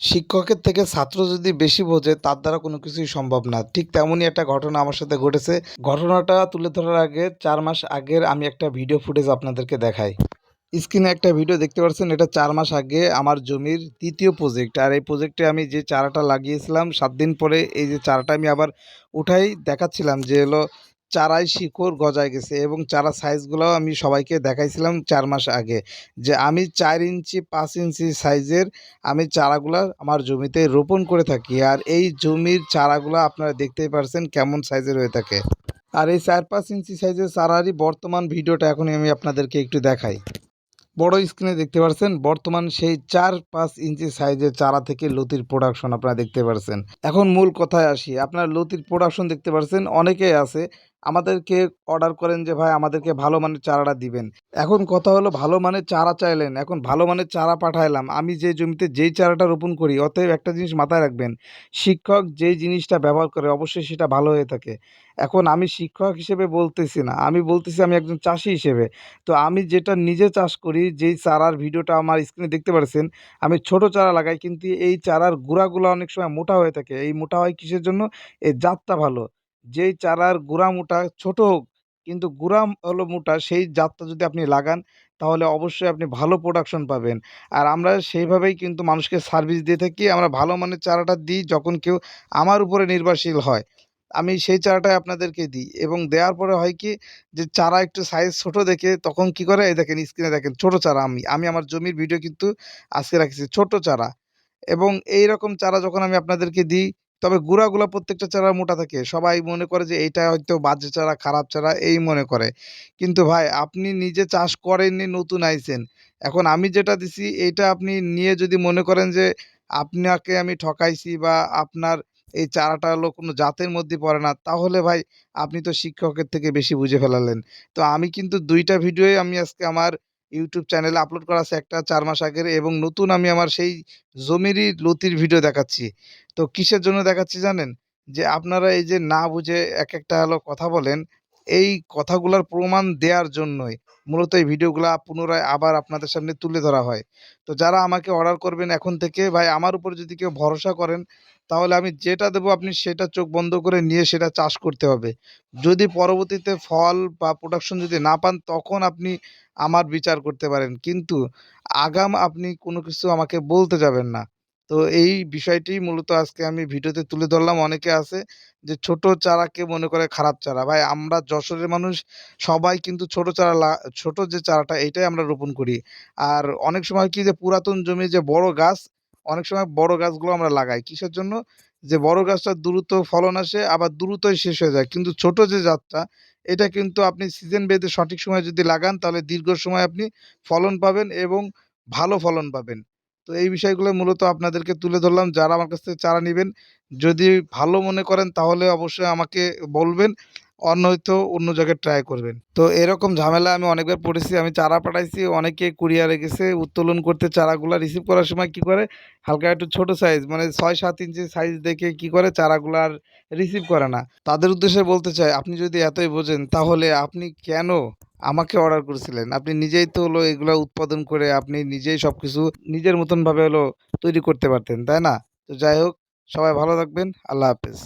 শিক্ষকের থেকে ছাত্র যদি বেশি বোঝে, তার দ্বারা কোনো কিছুই সম্ভব না। ঠিক তেমনই একটা ঘটনা আমার সাথে ঘটেছে। ঘটনাটা তুলে ধরার আগে চার মাস আগের আমি একটা ভিডিও ফুটেজ আপনাদেরকে দেখাই। স্ক্রিনে একটা ভিডিও দেখতে পাচ্ছেন, এটা চার মাস আগে আমার জমির তৃতীয় প্রজেক্ট আর এই প্রজেক্টে আমি যে চারাটা লাগিয়েছিলাম, সাত দিন পরে এই যে চারাটা আমি আবার উঠাই দেখাচ্ছিলাম যে হলো চারায় শিকড় গজায় গেছে এবং চারা সাইজগুলোও আমি সবাইকে দেখাইছিলাম চার মাস আগে যে আমি চার ইঞ্চি, পাঁচ ইঞ্চি সাইজের আমি চারাগুলা আমার জমিতে রোপণ করে থাকি। আর এই জমির চারাগুলা আপনারা দেখতেই পারছেন কেমন সাইজের হয়ে থাকে। আর এই চার, পাঁচ ইঞ্চি সাইজের চারারই বর্তমান ভিডিওটা এখনই আমি আপনাদেরকে একটু দেখাই। বড় স্ক্রিনে দেখতে পাচ্ছেন বর্তমান সেই চার, পাঁচ ইঞ্চি সাইজের চারা থেকে লতির প্রোডাকশন আপনারা দেখতে পাচ্ছেন এখন মূল কথায় আসি, আপনার লতির প্রোডাকশন দেখতে পাচ্ছেন অনেকেই আছে আমাদেরকে অর্ডার করেন যে, ভাই, আমাদেরকে ভালো মানের চারাটা দিবেন। এখন কথা হলো, ভালো মানের চারা চাইলেন, এখন ভালো মানের চারা পাঠাইলাম। আমি যে জমিতে যেই চারাটা রোপণ করি, অতএব একটা জিনিস মাথায় রাখবেন, শিক্ষক যেই জিনিসটা ব্যবহার করে, অবশ্যই সেটা ভালো হয়ে থাকে। এখন আমি শিক্ষক হিসেবে বলতেছি না, আমি বলতেছি আমি একজন চাষি হিসেবে। তো আমি যেটা নিজে চাষ করি, যেই চারার ভিডিওটা আমার স্ক্রিনে দেখতে পাচ্ছেন আমি ছোট চারা লাগাই, কিন্তু এই চারার গুঁড়াগুলো অনেক সময় মোটা হয়ে থাকে। এই মোটা হয় কিসের জন্য? এই জাতটা ভালো। যেই চারার গুঁড়া মোটা ছোট হোক, কিন্তু গুঁড়া হলো মোটা সেই জাতটা যদি আপনি লাগান, তাহলে অবশ্যই আপনি ভালো প্রোডাকশন পাবেন। আর আমরা সেইভাবেই কিন্তু মানুষকে সার্ভিস দিয়ে থাকি, আমরা ভালো মানের চারাটা দিই যখন কেউ আমার উপরে নির্ভরশীল হয়। আমি সেই চারাটাই আপনাদেরকে দিই এবং দেওয়ার পরে হয় কি যে চারা একটু সাইজ ছোট দেখে তখন কি করে, এই দেখেন স্ক্রিনে দেখেন ছোট চারা আমি আমি আমার জমির ভিডিও কিন্তু আজকে রাখছি ছোট চারা। এবং এই রকম চারা যখন আমি আপনাদেরকে দিই তবে গুঁড়াগুলা প্রত্যেকটা চারা মোটা থাকে। সবাই মনে করে যে এইটা হয়তো বাজে চারা, খারাপ চারা, এই মনে করে। কিন্তু ভাই, আপনি নিজে চাষ করেননি, নতুন আইছেন। এখন আমি যেটা দিছি, এইটা আপনি নিয়ে যদি মনে করেন যে আপনাকে আমি ঠকাইছি বা আপনার এই চারাটা হলো কোনো জাতের মধ্যে পড়ে না, তাহলে ভাই আপনি তো শিক্ষকের থেকে বেশি বুঝে ফেলালেন। তো আমি কিন্তু দুইটা ভিডিওই আমি আজকে আমার ইউটিউব চ্যানেলে আপলোড করা আছে একটা চার মাস আগের এবং নতুন আমি আমার সেই জমিরই লতির ভিডিও দেখাচ্ছি। তো কিসের জন্য দেখাচ্ছি জানেন? যে আপনারা এই যে না বুঝে এক একটা হলো কথা বলেন, এই কথাগুলোর প্রমাণ দেওয়ার জন্যই মূলত এই ভিডিওগুলা পুনরায় আবার আপনাদের সামনে তুলে ধরা হয়। তো যারা আমাকে অর্ডার করবেন এখন থেকে, ভাই আমার উপর যদি কেউ ভরসা করেন তাহলে আমি যেটা দেবো আপনি সেটা চোখ বন্ধ করে নিয়ে সেটা চাষ করতে হবে। যদি পরবর্তীতে ফল বা প্রোডাকশন যদি না পান, তখন আপনি আমার বিচার করতে পারেন। কিন্তু আগাম আপনি কোনো কিছু আমাকে বলতে যাবেন না। তো এই বিষয়টি মূলত আজকে আমি ভিডিওতে তুলে ধরলাম। অনেকে আছে যে ছোট চারাকে মনে করে খারাপ চারা। ভাই, আমরা যশোরের মানুষ, সবাই কিন্তু ছোট চারা ছোট যে চারাটা এইটাই আমরা রোপণ করি। আর অনেক সময় কি যে পুরাতন জমি যে বড় গাছ অনেক সময় বড় গাছগুলো আমরা লাগাই। কিসের জন্য? যে বড় গাছটা দ্রুত ফলন আসে, আবার দ্রুতই শেষ হয়ে যায়। কিন্তু ছোট যে জাতটা, এটা কিন্তু আপনি সিজন বেঁধে সঠিক সময়ে যদি লাগান, তাহলে দীর্ঘ সময় আপনি ফলন পাবেন এবং ভালো ফলন পাবেন। তো এই বিষয়গুলো মূলত আপনাদেরকে তুলে ধরলাম। যারা আমার কাছ থেকে চারা নেবেন, যদি ভালো মনে করেন, তাহলে অবশ্যই আমাকে বলবেন। আর হয়তো অন্য জায়গায় ট্রাই করবেন। তো এরকম ঝামেলা আমি অনেকবার পড়েছি, আমি চারা পাঠাইছি, অনেকে কুরিয়ারে গেছে, উত্তোলন করতে চারাগুলো রিসিভ করার সময় কি করে? হালকা একটু ছোট সাইজ মানে ছয় সাত ইঞ্চি সাইজ দেখে কি করে চারাগুলো আর রিসিভ করে না। তাদের উদ্দেশ্যে বলতে চাই, আপনি যদি এতই বোঝেন, তাহলে আপনি কেন আমাকে অর্ডার করেছিলেন? আপনি নিজেই তো হলো এগুলো উৎপাদন করে আপনি নিজেই সব কিছু নিজের মতনভাবে হলো তৈরি করতে পারতেন, তাই না? তো যাই হোক, সবাই ভালো থাকবেন, আল্লাহ হাফেজ।